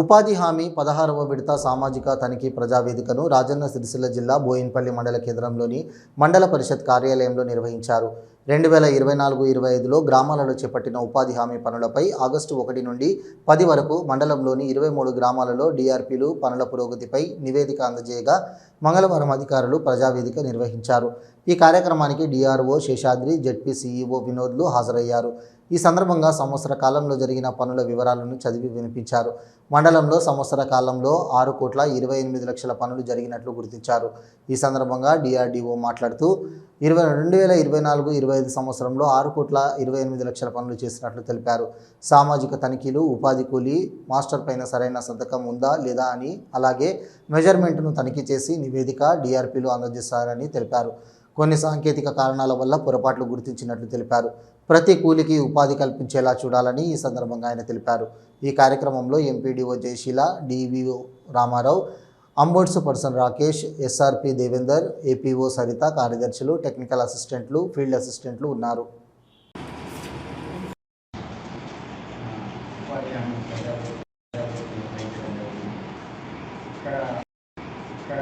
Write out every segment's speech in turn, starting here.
ఉపాధి హామీ పదహారవ విడత సామాజిక తనిఖీ ప్రజావేదికను రాజన్న సిరిసిల్ల జిల్లా బోయిన్పల్లి మండల కేంద్రంలోని మండల పరిషత్ కార్యాలయంలో నిర్వహించారు. రెండు వేల ఇరవై నాలుగు ఇరవై ఐదులో గ్రామాలలో చేపట్టిన ఉపాధి హామీ పనులపై ఆగస్టు ఒకటి నుండి పది వరకు మండలంలోని ఇరవై మూడు గ్రామాలలో డిఆర్పీలు పనుల పురోగతిపై నివేదిక అందజేయగా మంగళవారం అధికారులు ప్రజావేదిక నిర్వహించారు. ఈ కార్యక్రమానికి డిఆర్ఓ శేషాద్రి జెడ్పీ సీఈఓ వినోద్లు హాజరయ్యారు. ఈ సందర్భంగా సంవత్సర కాలంలో జరిగిన పనుల వివరాలను చదివి వినిపించారు. మండలంలో సంవత్సర కాలంలో ఆరు కోట్ల ఇరవై ఎనిమిది లక్షల పనులు జరిగినట్లు గుర్తించారు. ఈ సందర్భంగా డిఆర్డీఓ మాట్లాడుతూ ఇరవై రెండు వేల ఇరవై నాలుగు ఇరవై ఐదు సంవత్సరంలో ఆరు కోట్ల ఇరవై ఎనిమిది లక్షల పనులు చేసినట్లు తెలిపారు. సామాజిక తనిఖీలు ఉపాధి కూలీ మాస్టర్ పైన సరైన సంతకం ఉందా లేదా అని అలాగే మెజర్మెంట్ను తనిఖీ చేసి నివేదిక డిఆర్పీలు అందజేస్తారని తెలిపారు. కొన్ని సాంకేతిక కారణాల వల్ల పొరపాట్లు గుర్తించినట్లు తెలిపారు. ప్రతి కూలికి ఉపాధి కల్పించేలా చూడాలని ఈ సందర్భంగా ఆయన తెలిపారు. ఈ కార్యక్రమంలో MPDO Jayasheela DVO Ramarao ombudsperson Rakesh SRP Devender APO Saritha కార్యదర్శులు టెక్నికల్ అసిస్టెంట్లు ఫీల్డ్ అసిస్టెంట్లు ఉన్నారు. ఇక్కడ ఇక్కడ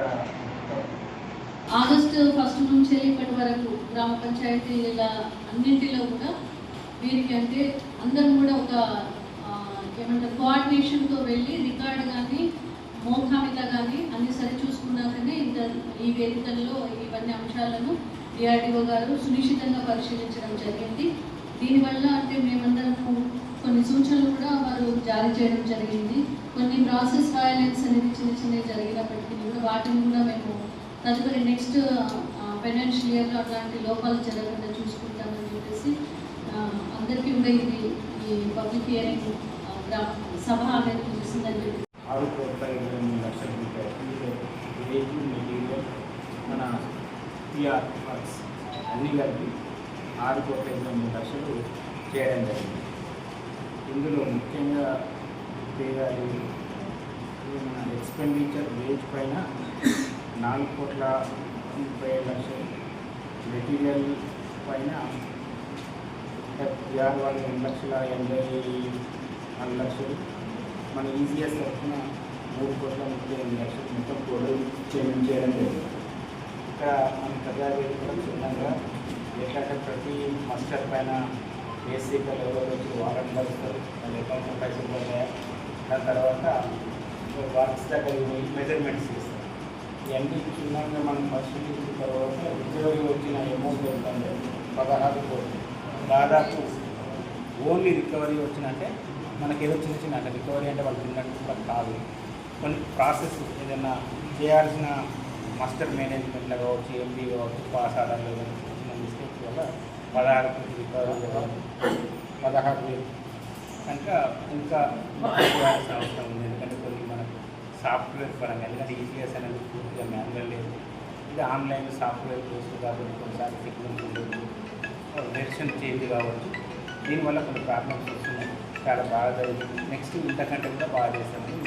ఆగస్టు ఫస్ట్ నుంచి ఇప్పటి వరకు గ్రామ పంచాయతీల అన్నింటిలో కూడా వీరికి అంటే అందరం కూడా ఒక ఏమంటారు కోఆర్డినేషన్తో వెళ్ళి రికార్డ్ కానీ మోకామిత కానీ అన్ని సరి చూసుకున్నాకనే ఈ వేదికల్లో ఇవన్నీ అంశాలను డిఆర్డిఓ గారు సునిశ్చితంగా పరిశీలించడం జరిగింది. దీనివల్ల అంటే మేమందరము కొన్ని సూచనలు కూడా వారు జారీ చేయడం జరిగింది. కొన్ని ప్రాసెస్ వయలెన్స్ అనేది చిన్న చిన్నవి జరిగినప్పటికీ కూడా వాటిని కూడా మేము తదుపరి నెక్స్ట్ ఫైనాన్షియల్ ఇయర్లో అట్లాంటి లోపాలు జరగకుండా చూసుకుంటామని చెప్పేసి అందరికీ కూడా ఇది ఈ పబ్లిక్ హియరింగ్ సభ అనేది చూసిందని చెప్పి. ఆరు కోట్ల ఇరవై మూడు లక్షల రూపాయలు. మెటీరియల్ మన పిఆర్ వర్క్స్ అన్ని కలిపి ఆరు కోట్ల ఇరవై ఎనిమిది లక్షలు చేయడం జరిగింది. ఇందులో ముఖ్యంగా పేదాలు మన ఎక్స్పెండిచర్ వేజ్ పైన నాలుగు కోట్ల ముప్పై ఏడు లక్షలు. మెటీరియల్ పైన పిఆర్ వాళ్ళు రెండు లక్షల ఎనభై నాలుగు లక్షలు. మన ఈజీఎస్ తరఫున మూడు కోట్ల ముప్పై ఎనిమిది లక్షలు మొత్తం గొడవలు పేమెంట్ చేయడం జరిగింది. ఇక్కడ మన ప్రజావేదికలో చిన్నగా ఎట్లంటే ప్రతి మస్టర్ పైన ఏసీకలు ఎవరు వచ్చి వాళ్ళని కలుస్తారు. వాళ్ళు ఎక్కడ పైసలు పడతాయా దాని తర్వాత వర్క్స్ దగ్గర మెజర్మెంట్స్ చేస్తారు. ఇవన్నీ చిన్నగా మనం పరిశీలించిన తర్వాత రికవరీ వచ్చిన అమౌంట్ ఏంటంటే పదహారు కోట్లు. దాదాపు ఓన్లీ రికవరీ వచ్చినంటే మనకి ఏదో చిన్న చిన్న అంటే రికవరీ అంటే వాళ్ళు తిన్నట్టు కూడా కాదు. కొన్ని ప్రాసెస్ ఏదైనా చేయాల్సిన మాస్టర్ మేనేజ్మెంట్లో కావచ్చు ఎంపీ కావచ్చు పాస్ ఆర్డర్లు చిన్న మిస్టేక్స్ వల్ల పదహారు కోట్లు రికవరీ అవ్వడం, పదహారు కనుక ఇంకా అవసరం ఉంది ఎందుకంటే కొన్ని సాఫ్ట్వేర్ పరంగా ఎందుకంటే ఈజీఎస్ అనేది పూర్తిగా మాన్యువల్ లేదు. ఇది ఆన్లైన్ సాఫ్ట్వేర్ కోర్సు కాబట్టి కొన్నిసార్లు సిగ్నల్స్ ఉండదు వెర్షన్ చేంజ్ కావచ్చు. దీనివల్ల కొన్ని ప్రాబ్లమ్స్ వస్తున్నాయి. చాలా బాగా జరుగుతుంది. నెక్స్ట్ ఇంతకంటే కూడా బాగా చేస్తామని